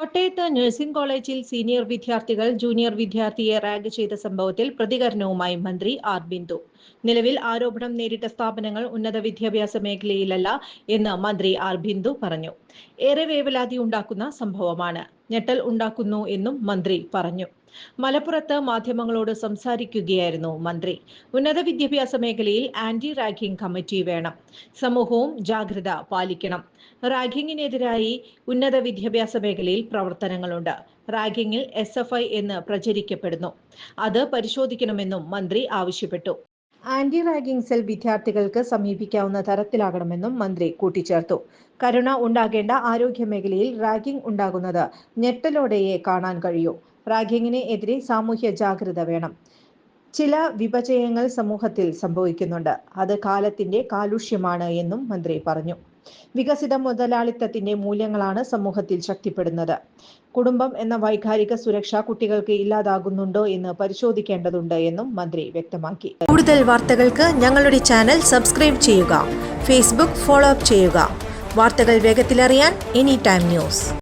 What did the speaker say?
കോട്ടയത്ത് നഴ്സിംഗ് കോളേജിൽ സീനിയർ വിദ്യാർത്ഥികൾ ജൂനിയർ വിദ്യാർത്ഥിയെ റാഗ് ചെയ്ത സംഭവത്തിൽ പ്രതികരണവുമായി മന്ത്രി ആർ ബിന്ദു. നിലവിൽ ആരോപണം നേരിട്ട സ്ഥാപനങ്ങൾ ഉന്നത വിദ്യാഭ്യാസ മേഖലയിലല്ല എന്ന് മന്ത്രി ആർ ബിന്ദു പറഞ്ഞു. ഏറെ വേവലാതി ഉണ്ടാക്കുന്ന സംഭവമാണ്. ഞെട്ടൽ ഉണ്ടാക്കുന്നു എന്നും മന്ത്രി പറഞ്ഞു. മലപ്പുറത്ത് മാധ്യമങ്ങളോട് സംസാരിക്കുകയായിരുന്നു മന്ത്രി. ഉന്നത വിദ്യാഭ്യാസ മേഖലയിൽ ആന്റി റാഗിംഗ് കമ്മിറ്റി വേണം. സമൂഹവും ജാഗ്രത പാലിക്കണം. റാഗിങ്ങിനെതിരായി ഉന്നത വിദ്യാഭ്യാസ മേഖലയിൽ പ്രവർത്തനങ്ങളുണ്ട്. റാഗിങ്ങിൽ എസ് എഫ് ഐ എന്ന് പ്രചരിക്കപ്പെടുന്നു. അത് പരിശോധിക്കണമെന്നും മന്ത്രി ആവശ്യപ്പെട്ടു. ആന്റി റാഗിംഗ് സെൽ വിദ്യാർത്ഥികൾക്ക് സമീപിക്കാവുന്ന തരത്തിലാകണമെന്നും മന്ത്രി കൂട്ടിച്ചേർത്തു. കരുണ ഉണ്ടാകേണ്ട ആരോഗ്യ മേഖലയിൽ റാഗിംഗ് ഉണ്ടാകുന്നത് ഞെട്ടലോടെയേ കാണാൻ കഴിയൂ. റാഗിങ്ങിന് എതിരെ സാമൂഹ്യ ജാഗ്രത വേണം. ചില വിപചയങ്ങൾ സമൂഹത്തിൽ സംഭവിക്കുന്നുണ്ട്. അത് കാലത്തിന്റെ കാലുഷ്യമാണ് എന്നും മന്ത്രി പറഞ്ഞു. വികസിത മുതലാളിത്തത്തിന്റെ മൂല്യങ്ങളാണ് സമൂഹത്തിൽ ശക്തിപ്പെടുന്നത്. കുടുംബം എന്ന വൈകാരിക സുരക്ഷ കുട്ടികൾക്ക് ഇല്ലാതാകുന്നുണ്ടോ എന്ന് പരിശോധിക്കേണ്ടതുണ്ട് എന്നും മന്ത്രി വ്യക്തമാക്കി. കൂടുതൽ വാർത്തകൾക്ക് ഞങ്ങളുടെ ചാനൽ സബ്സ്ക്രൈബ് ചെയ്യുക. ഫേസ്ബുക്ക് ഫോളോ അപ്പ് ചെയ്യുക. വാർത്തകൾ വേഗത്തിലറിയാൻ എനി ടൈം ന്യൂസ്.